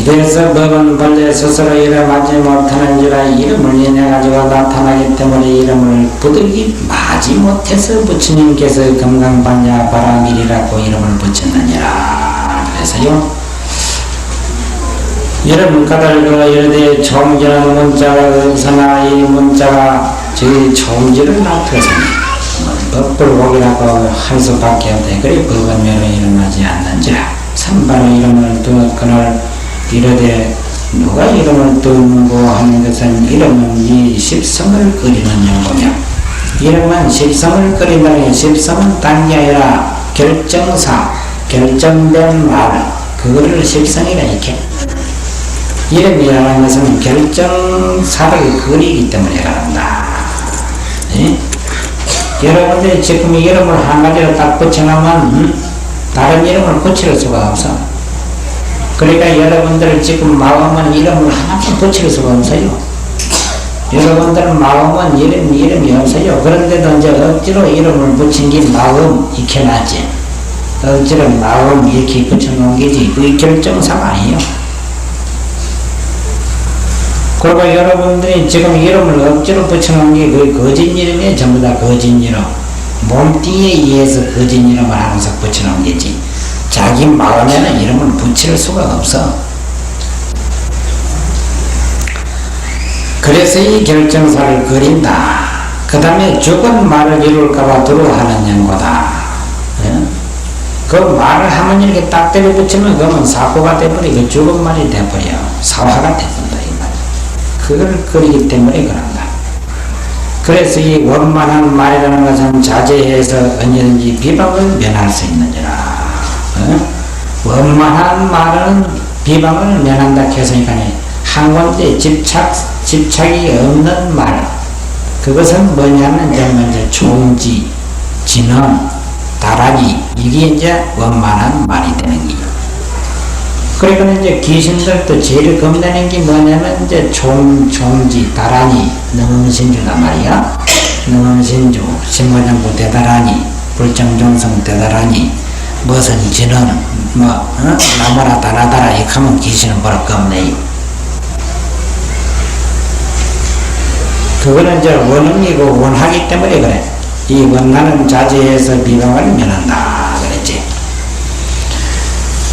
이래서 법은 본래 스스로 이름하지 못하는지라 이름을 인해 가지고 나타나기 때문에 이름을 부득이 마지 못해서 부처님께서 금강반야 바라밀이라고 이름을 붙였느니라. 그래서요 여러분 까닭 그 이르되 총지는 문자가 어디서나 이 문자가 저희 총지를 놔두어서 법불복이라고 할 수밖에 없대 그래 법원면허 일어나지 않는지라. 선반의 이름을 두었거늘 이르되 누가 이름을 두고 하는 것은 이름은 이 십성을 끓이는 용어며 이름은 십성을 끓인다는 십성은 아니라 결정사 결정된 말 그거를 십성이라 이렇게 이름이라는 것은 결정사를 그리기 때문에 그런다. 예? 여러분들이 지금 이름을 한 가지로 딱 붙여놓으면 음? 다른 이름을 붙일 수가 없어. 그러니까 여러분들 지금 마음은 이름을 하나도 붙일 수가 없어요. 여러분들은 마음은 이름, 이름이 없어요. 그런데도 이제 억지로 이름을 붙인 게 마음 익혀놨지. 억지로 마음 이렇게 붙여놓은 게지. 그게 결정사가 아니에요. 그리고 여러분들이 지금 이름을 억지로 붙여놓은 게그 거짓 이름이에요. 전부 다 거짓 이름. 몸뚱이에 의해서 거짓 이름을 항상 붙여놓은 게지. 자기 마음에는 이름을 붙일 수가 없어. 그래서 이 결정사를 그린다. 그 다음에 죽은 말을 이룰까봐 두려워하는 연고다. 예? 그 말을 하면 이렇게 딱 때려 붙이면 그러면 사고가 돼버리고 죽은 말이 돼버려. 사화가 돼버린다. 이 말. 그걸 그리기 때문에 그런다. 그래서 이 원만한 말이라는 것은 자제해서 언제든지 비방을 면할 수 있느니라. 어? 원만한 말은 비방을 면한다 했으니까 한 군데 집착, 집착이 없는 말. 그것은 뭐냐면 이제 먼저 종지, 진언, 다라기 이게 이제 원만한 말이 되는 거예요. 그러니까 이제 귀신들도 제일 겁내는 게 뭐냐면 이제 종, 종지, 다라니, 능음신주단 말이야. 능음신주, 신모장구 대다라니, 불정종성 대다라니, 무슨 진언, 뭐, 어? 나무라 이렇게 하면 귀신은 뭐라 겁내. 그거는 이제 원흥이고 원하기 때문에 그래. 이 원하는 자제해서 비방을 면한다. 그랬지.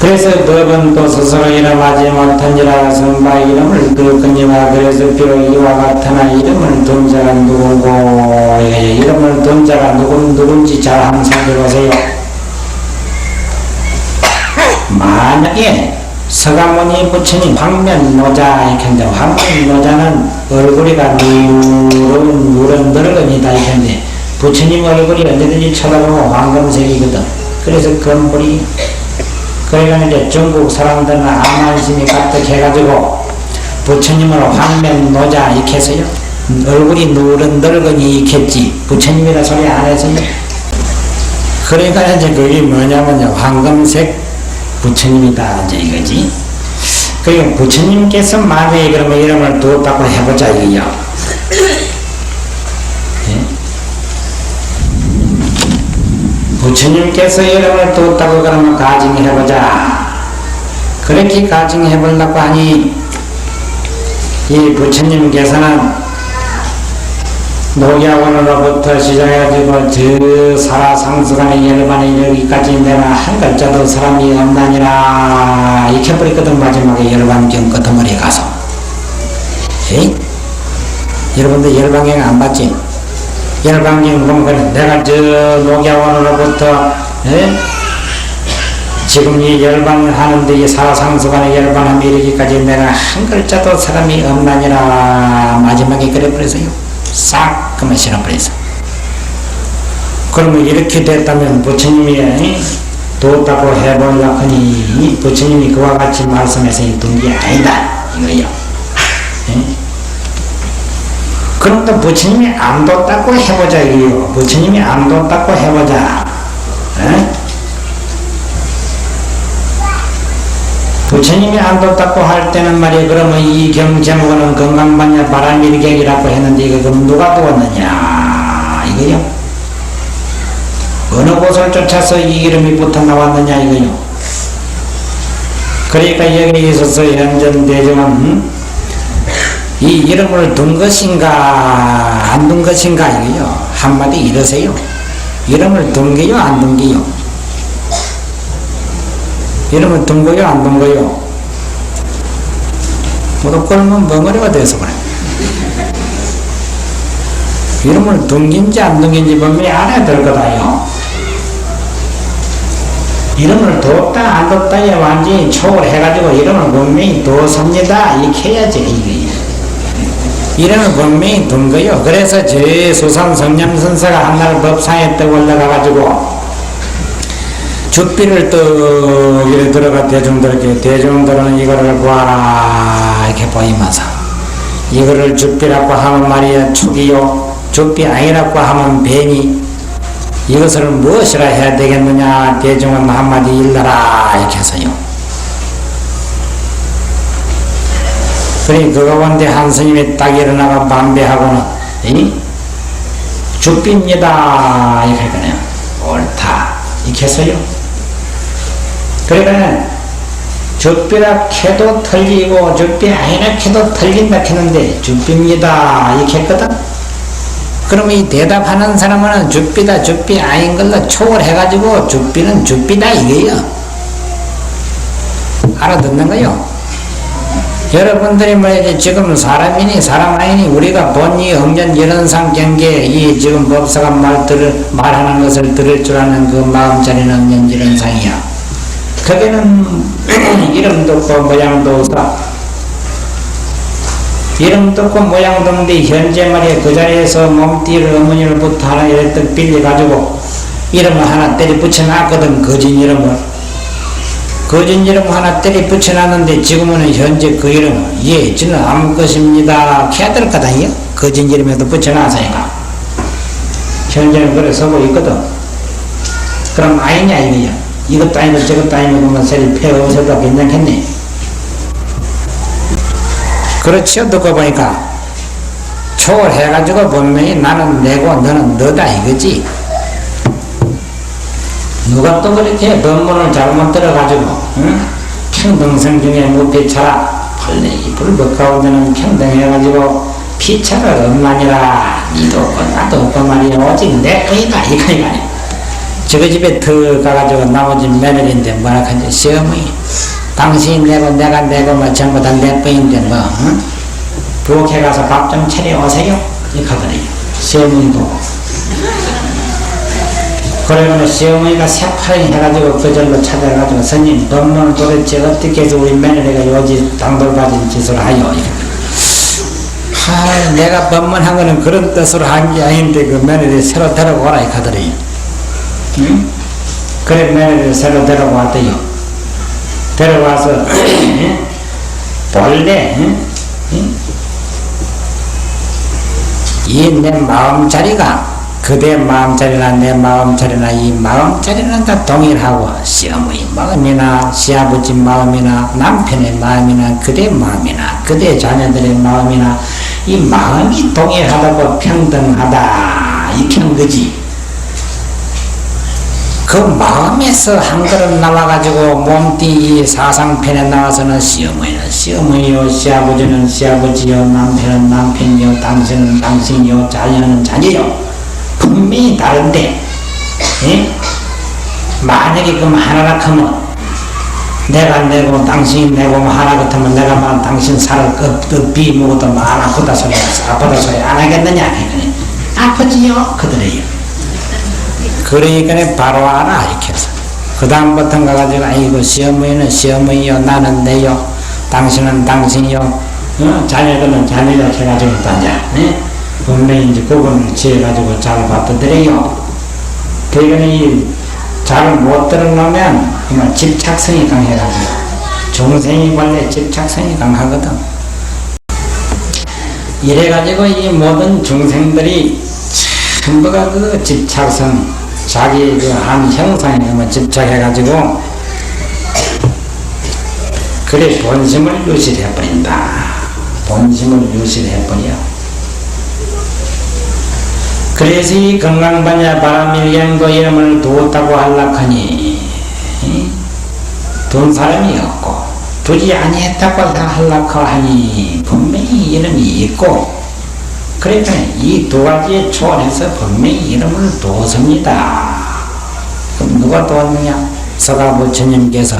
그래서 법은 또 스스로 이름하지 못한지라 선바 이름을 그거니와 그래서 비록 이와 같으나 이름을 둔 자가 누구고 예, 이름을 둔 자가 누구, 누군지 잘 항상 들어보세요. 만약에 서가모니 부처님 황면노자 이렇게 한데 황면노자는 얼굴이가 누런 누런 늙은이다 이렇게 부처님 얼굴이 언제든지 쳐다보면 황금색이거든. 그래서 건물이 그러니까 이제 중국 사람들은 아만심이 가득해가지고 부처님을 황면노자 이렇게 해서요. 얼굴이 누런 늙은이 했지. 부처님이라 소리 안 해서요. 그러니까 이제 그게 뭐냐면요. 황금색 부처님이다 이제 이거지. 그리고 부처님께서 만약에 그러면 이름을 두었다고 해보자 이거요. 예? 부처님께서 이름을 두었다고 그러면 가정해보자. 그렇게 가정해보려고 하니 이 부처님께서는 녹야원으로부터 시작해가지고 저 사라상수간의 열반에 여기까지 내가 한 글자도 사람이 없나니라. 익혀버렸거든 마지막에 열반경 끝머리에 가서. 에이? 여러분들 열반경 안 봤지? 열반경 보면 그래. 내가 저 녹야원으로부터 에? 지금 이 열반을 하는데 이 사라상수간의 열반함에 이르기까지 내가 한 글자도 사람이 없나니라. 마지막에 그래 버렸어요 싹 그만 실어버렸어. 그러면 이렇게 됐다면 부처님이 뒀다고 해보려고 하니 부처님이 그와 같이 말씀해서 둔게 아니다 이거요. 예? 그럼 또 부처님이 안 뒀다고 해보자 이거요. 부처님이 안 뒀다고 해보자. 예? 부처님이 안 뒀다고 할 때는 말이야 그러면 이 경 제목은 건강반야 바람일경이라고 했는데 이거 그럼 누가 두었느냐? 이거요? 어느 곳을 쫓아서 이 이름이 붙어 나왔느냐 이거요? 그러니까 여기 있어서 현전 대중은 음? 이 이름을 둔 것인가 안 둔 것인가 이거요? 한마디 이러세요. 이름을 둔 게요 안 둔 게요 이름을 둔 거요 안둔 거요? 모두 꼴면 멍어리가 돼서 그래. 이름을 둔긴지 안 둔긴지 분명히 알아야 될 거다요. 이름을 뒀다 안 뒀다에 완전히 초월해가지고 이름을 분명히 뒀습니다. 이렇게 해야지 이게 이름을 분명히 둔 거요. 그래서 제 수산 성념선사가 한날 법상에 떠 올라가가지고 또 이래 들어가 대중들에게 대중들은 이거를 보아라 이렇게 보이면서. 이거를 죽비라고 하면 말이야 축이요. 죽비 아니라고 하면 뱀이. 이것을 무엇이라 해야 되겠느냐? 대중은 한마디 일러라 이렇게 해서요. 그러니 그 가운데 한 스님이 딱 일어나가 반배하고는 이? 죽비입니다. 이렇게 하거든요. 옳다. 이렇게 해서요 그러니까 죽비라 캐도 틀리고 죽비 아니라 캐도 틀린다 했는데 죽비입니다. 이렇게 했거든? 그러면 이 대답하는 사람은 죽비다 죽비 아닌 걸로 초월해가지고 죽비는 죽비다 이거예요. 알아듣는 거요? 여러분들이 뭐지 지금 사람이니 사람 아니니 우리가 본이 응전 연원상 경계 이 지금 법사가 말 들을 말하는 것을 들을 줄 아는 그 마음 자리는 응전 연원상이야 거기는 이름도 없고 모양도 없어 이름도 없고 모양도 없는데 현재 말이야 그 자리에서 몸띠를 어머니를부터 하나 이랬던 빌려가지고 이름을 하나 때리 붙여놨거든 거진 이름을. 거진 이름 하나 때리 붙여놨는데 지금은 현재 그 이름 예 저는 아무 것입니다. 될 거다요? 거진 이름에도 붙여놨으니까 현재는 그래 서고 있거든. 그럼 아니냐 이거야 이것도 아니고 저것도 아니고 그러면 세리 폐 없어도 괜찮겠네. 그렇지요 듣고 보니까. 초월해가지고 분명히 나는 내고 너는 너다 이거지. 누가 또 그렇게 법문을 잘못 들어가지고 응? 평등성 중에 무피차라. 벌레 이불 벗가운데는 평등해가지고 피차가 없나니라. 니도 없고 나도 없고 말이야. 오직 내 거이다. 이거 이거 저거 집에 들어가가지고 나머지 며느리인데 뭐라 하지 시어머니. 당신이 내고 내가 내고 뭐 전부 다내 거인데 뭐 응? 부엌에 가서 밥 좀 차려 오세요. 이렇게 하더니 시어머니도. 그러면 시어머니가 새파랭 해가지고 그 절로 찾아가지고 스님 법문을 도대체 어떻게 해서 우리 며느리가 요지 당돌받은 짓을 하여. 하, 내가 법문한 거는 그런 뜻으로 한 게 아닌데 그 며느리 새로 데려오라 이렇게 하더니 응? 그래 며느리 새로 데려왔대요. 데려와서 본래 이내 마음자리가 그대 마음자리나 내 마음자리나 이 마음자리는 다 동일하고 시어머니 마음이나 시아버지 마음이나 남편의 마음이나 그대 마음이나 그대 자녀들의 마음이나 이 마음이 동일하다고 평등하다. 이렇게 한 거지 그 마음에서 한 그릇 나와가지고 몸띠 사상편에 나와서는 시어머니는 시어머니요 시아버지는 시아버지요 남편은 남편이요 당신은 당신이요 자녀는 자녀요. 분명히 다른데 예? 만약에 그럼 하나라 하면 내가 내고 당신이 내고 뭐 하나 같으면 내가 만 당신 살을 끄비 먹어도 뭐안 아프다 소리 아프다 소리 안 하겠느냐? 아프지요? 그들이요 그러니까 바로 알아 이렇게 해서 그 다음부터 가가지고 아이고 시어머니는 시어머니요 나는 내요. 당신은 당신이요. 어? 자녀들은 자녀요 해가지고 다냐? 네? 분명히 이제 구분을 지어가지고 잘 받아들여요. 그러니까 이잘못 들어놓으면 정말 집착성이 강해가지고 중생이 원래 집착성이 강하거든. 이래가지고 이 모든 중생들이 전부가 그 집착성 자기 그 한 형상에 너무 집착해가지고 그래 본심을 유실해버린다. 본심을 유실해버려. 그래서 이 건강반야 바람일경도 이름을 두었다고 할락하니 돈 사람이 없고 두지 아니했다고 하려고 하니 분명히 이름이 있고 그러니까 이두 가지의 초원에서 분명히 이름을 두었습니다. 그럼 누가 두었느냐? 서가 부처님께서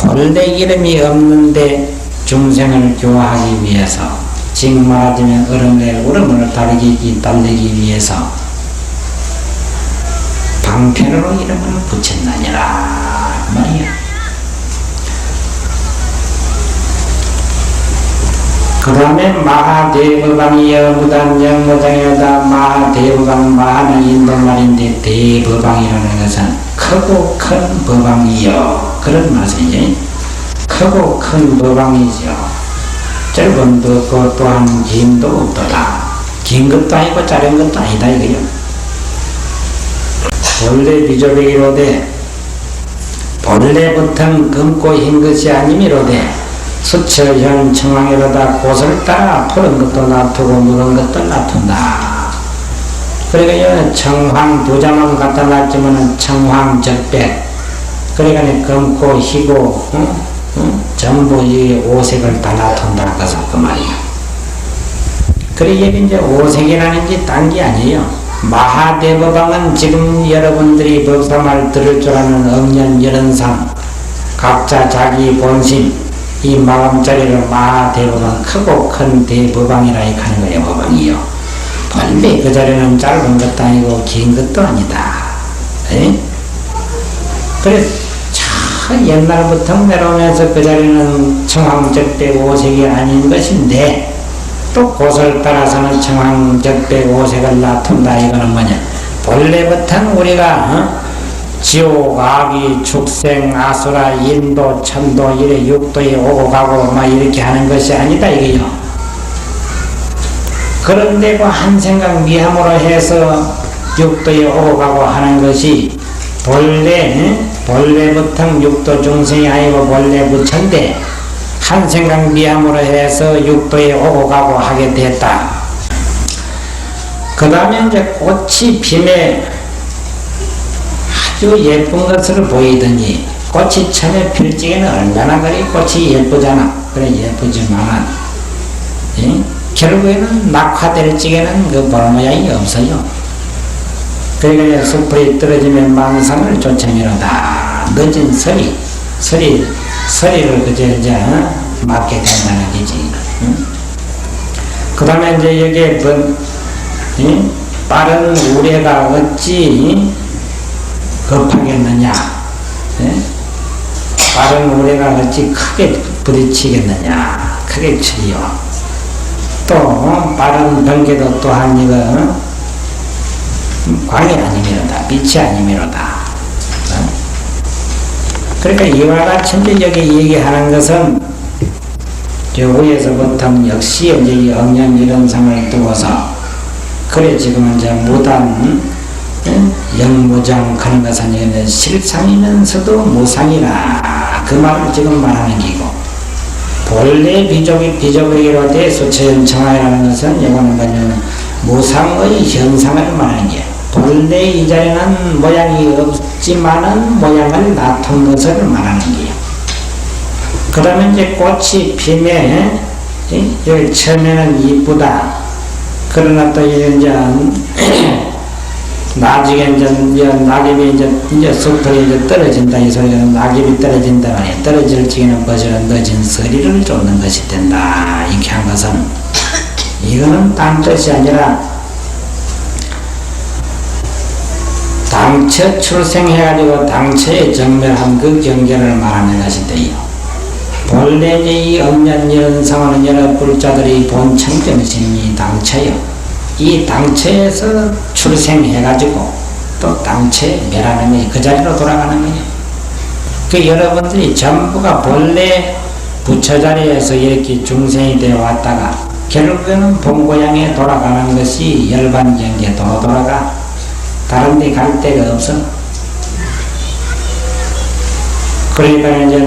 본래 이름이 없는데 중생을 교화하기 위해서 지금 말하자면 얼음의 울음을 달리기, 달리기 위해서 방편으로 이름을 붙였느니라 말이야. 그 다음에 마하대법방이여 무단영 무장이다. 마하대법방 마하는 인도말인데 대법방이라는 것은 크고 큰 법방이여. 그런 말씀이지 크고 큰 법방이죠. 짧은 것 또한 긴도 없도다. 긴 것도 아니고 짧은 것도 아니다 이거요. 본래 비조백이로되 본래부터 검고 흰 것이 아니미로되 수처현 청왕이로다 곳을 따라 푸른 것도 놔두고 묻은 것도 놔둔다. 그러니까 청황 두 자만 갖다 놨지만은 청황적백 그러니까 검고 희고 응? 응? 전부 이 오색을 다 놔둔다 그래서 그 말이야. 그래 여기 이제 오색이라는 게 딴 게 아니에요. 마하대법왕은 지금 여러분들이 법사말 들을 줄 아는 억년 열연상 각자 자기 본심 이 마음자리를 마대법은 크고 큰 대법왕이라 하는 거예요, 법왕이요. 본래 그 자리는 짧은 것도 아니고 긴 것도 아니다. 에? 그래, 참 옛날부터 내려오면서 그 자리는 청황적대 오색이 아닌 것인데, 또 곳을 따라서는 청황적대 오색을 놔둔다. 이거는 뭐냐? 본래부터 우리가, 어? 지옥, 아기, 축생, 아수라, 인도, 천도, 이래 육도에 오고 가고 막 이렇게 하는 것이 아니다 이게요. 그런데고 한 생각 미함으로 해서 육도에 오고 가고 하는 것이 본래 본래부터 육도 중생이 아니고 본래 부처인데 한 생각 미함으로 해서 육도에 오고 가고 하게 됐다. 그 다음에 이제 꽃이 피매 아주 예쁜 것으로 보이더니 꽃이 처음에 필 적에는 얼마나 그리 꽃이 예쁘잖아. 그래 예쁘지만 예? 결국에는 낙화될 적에는 그 볼 모양이 없어요. 그러니까 숲이 떨어지면 망상을 쫓아내로다. 늦은 서리, 서리, 서리를 그저 이제 어? 맞게 된다는 거지. 응? 그 다음에 이제 여기에 번, 예? 빠른 우레가 어찌 급하겠느냐? 예? 빠른 우레가 어찌 크게 부딪히겠느냐? 크게 치리요. 또 빠른 번개도 또한 이거 광이 아니미로다. 빛이 아니미로다. 어? 그러니까 이와 같이 이제 여기 얘기하는 것은 저 위에서부터 역시 이제 이 억년 이런상을 두고서 그래 지금 이제 무단 영무장 이거는 실상이면서도 무상이라 그 말을 지금 말하는 기고 본래 비족이 비족이로 대수처형 청하라는 것은 이거는 뭐냐면 무상의 현상을 말하는 게 본래 이 자리는 모양이 없지만은 모양을 나타낸 것을 말하는 게요. 그 다음에 이제 꽃이 피면 여기 처음에는 이쁘다. 그러나 또 이제 나중에 이제, 이제 낙엽이 이제, 이제 숲이 이제 떨어진다 이 소리는 낙엽이 떨어진다 말이야. 떨어질 적에는 버저는 늦은 서리를 쫓는 것이 된다. 이렇게 한 것은 이거는 딴 뜻이 아니라 당처 출생해가지고 당처에 정멸한 그 경계를 말하는 것인데요. 본래 이 엄년 연상하는 여러 불자들이 본 청정심이 당처요. 이 당체에서 출생해가지고 또 당체 멸하는 그 자리로 돌아가는 거예요. 그 여러분들이 전부가 본래 부처 자리에서 이렇게 중생이 되어 왔다가 결국에는 본고향에 돌아가는 것이 열반 경계도 돌아가 다른 데 갈 데가 없어. 그러니까 이제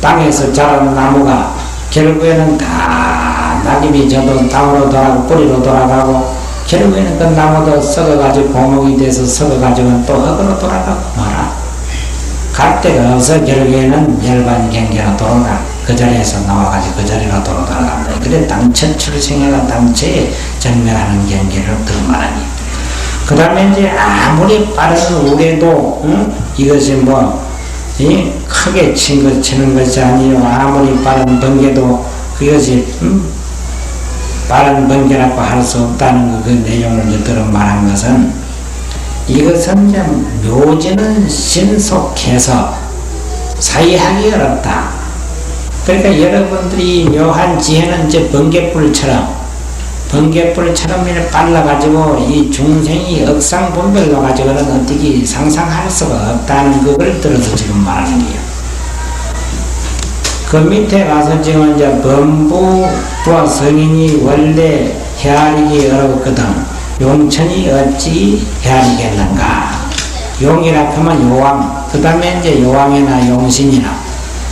땅에서 자란 나무가 결국에는 다 낙엽이 저도 땅으로 돌아가고 뿌리로 돌아가고 결국에는 그 나무도 썩어가지고 고목이 돼서 썩어가지고 또 흙으로 돌아가고 말아. 갈 데가 없어 결국에는 열반 경계로 돌아가 그 자리에서 나와가지고 그 자리로 돌아 돌아간다. 그래 당처 출생해가 당처에 전멸하는 경계를 들말하니. 그 다음에 이제 아무리 빠른 우레도 응? 이것이 뭐 이 크게 친 것, 치는 것이 아니요 아무리 빠른 번개도 그것이 응? 빠른 번개라고 할 수 없다는 거, 그 내용을 들어 말한 것은 이것은 묘지는 신속해서 사이하기 어렵다. 그러니까 여러분들이 묘한 지혜는 이제 번개불처럼 번개불처럼 빨라가지고 이 중생이 억상분별로 가지고는 어떻게 상상할 수가 없다는 그걸 들어서 지금 말하는 거예요. 그 밑에 가서 지금 이제 범부와 성인이 원래 헤아리기 어렵거든. 용천이 어찌 헤아리겠는가. 용이라 하면 요왕, 그 다음에 이제 요왕이나 용신이나,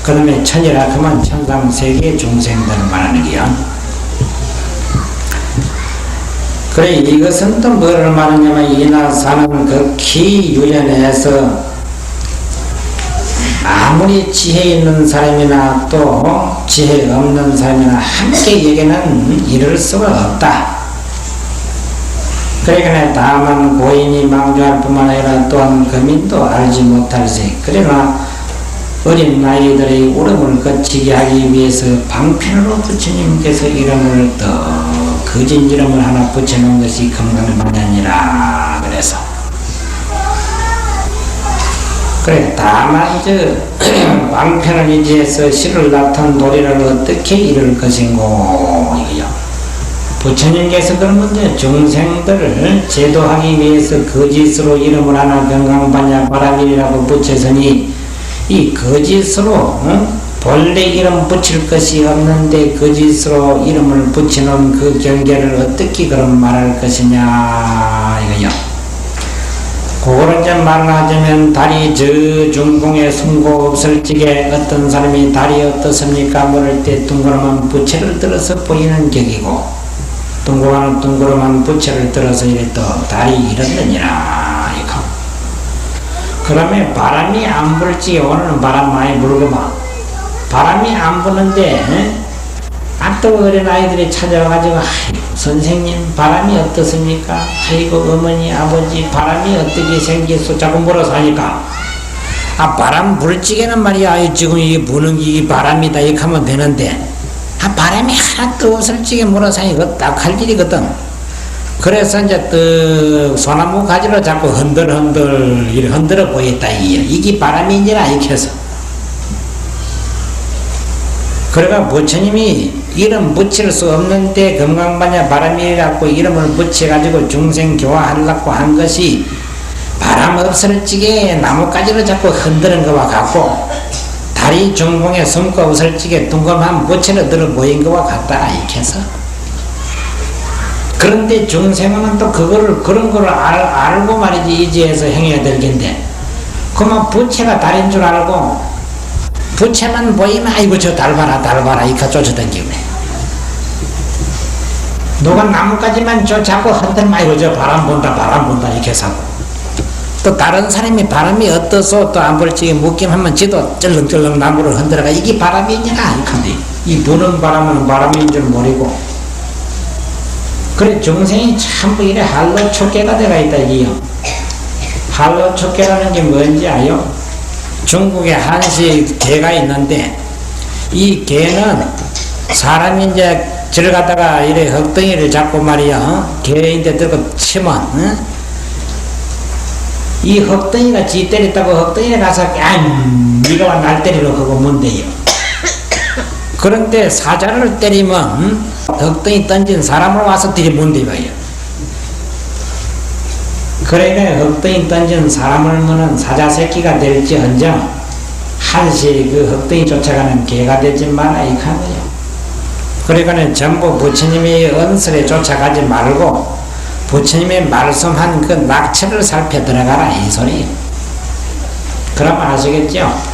그 다음에 천이라 하면 천상 세계 중생들을 말하는 거야. 그래, 이것은 또 뭐를 말하냐면, 이날 사는 극히 유연해서 아무리 지혜 있는 사람이나 또 지혜 없는 사람이나 함께 얘기는 이룰 수가 없다. 그러니까 다만 고인이 망조할 뿐만 아니라 또한 거민도 알지 못할세. 그러나 어린 나이들의 울음을 거치게 하기 위해서 방편으로 부처님께서 이름을 또 거진 이름을 하나 붙여놓은 것이 건강반야니라 그래서 그래 다만 저 방편을 이지해서 실을 낳던 도리를 어떻게 이룰 것인고 이거요 부처님께서 그러면 이제 중생들을 제도하기 위해서 거짓으로 이름을 하나 건강반야 바라밀이라고 붙여서니 이 거짓으로 응? 본래 이름 붙일 것이 없는데 거짓으로 이름을 붙이는 그 경계를 어떻게 그럼 말할 것이냐 이거요. 그거를 이제 말하자면 다리 저 중공에 숨고 없을 적에 어떤 사람이 다리 어떻습니까? 물을 때 둥그러만 부채를 들어서 보이는 격이고 둥그러만 둥그러만 부채를 들어서 이래 또 다리 잃었느니라 이거. 그러면 바람이 안 불지 오늘은 바람 많이 불고만 바람이 안 부는데 아또 어린 아이들이 찾아와가지고 선생님 바람이 어떻습니까? 아이고 어머니 아버지 바람이 어떻게 생겼어? 자꾸 물어서 하니까. 아 바람 불지게는 말이야. 지금 이게 부는 게 바람이다. 이렇게 하면 되는데. 아 바람이 하나도 적에 물어서 하니까 딱할 일이거든. 그래서 이제 또 소나무 가지로 자꾸 흔들흔들 흔들어 보였다 이게 바람이니라 이렇게 해서 그러니까 부처님이 이름 붙일 수 없는데 금강반야 바람이라고 이름을 붙여가지고 중생 교화하려고 한 것이 바람 없을 적에 나뭇가지로 자꾸 흔드는 것과 같고 다리 중봉에 숨고 없을 적에 둥금한 붙이러 들어 보인 것과 같다 이렇게 해서. 그런데 중생은 또 그거를 그런 거를 알, 알고 말이지 이지에서 행해야 될 텐데. 그만 부채가 다리인 줄 알고 부채만 보이면 아이고 저 달봐라 달봐라 이까 쫓아다니네. 누가 나뭇가지만 쫓아고 흔들면 아이고 저 바람 본다 바람 본다 이렇게 사고 또 다른 사람이 바람이 어떠서 또안 볼지. 묻기하면 지도 쩔렁쩔렁 나무를 흔들어가. 이게 바람이냐 이건데. 이 부는 바람은 바람인 줄 모르고. 그래 중생이 전부 이래 할로 촉개가 되가 있다 이요 할로 촉개라는 게 뭔지 아요? 중국에 한시 개가 있는데 이 개는 사람이 이제 들어가다가 이래 흙덩이를 잡고 말이야 어? 개인데 들고 치면 어? 이 흙덩이가 지 때렸다고 흙덩이에 가서 아 니가 날 때리러 하고 뭔데요 그런데 사자를 때리면 음? 흙덩이 던진 사람을 와서 들이문대 봐요 그러니까 흙덩이 던진 사람을 무는 사자 새끼가 될지 언정 한시 그 흙덩이 쫓아가는 개가 되지 마라 이 카거요 그러니까 전부 부처님의 언설에 쫓아가지 말고 부처님의 말씀한 그 낙처를 살펴 들어가라 이 소리 그러면 아시겠죠?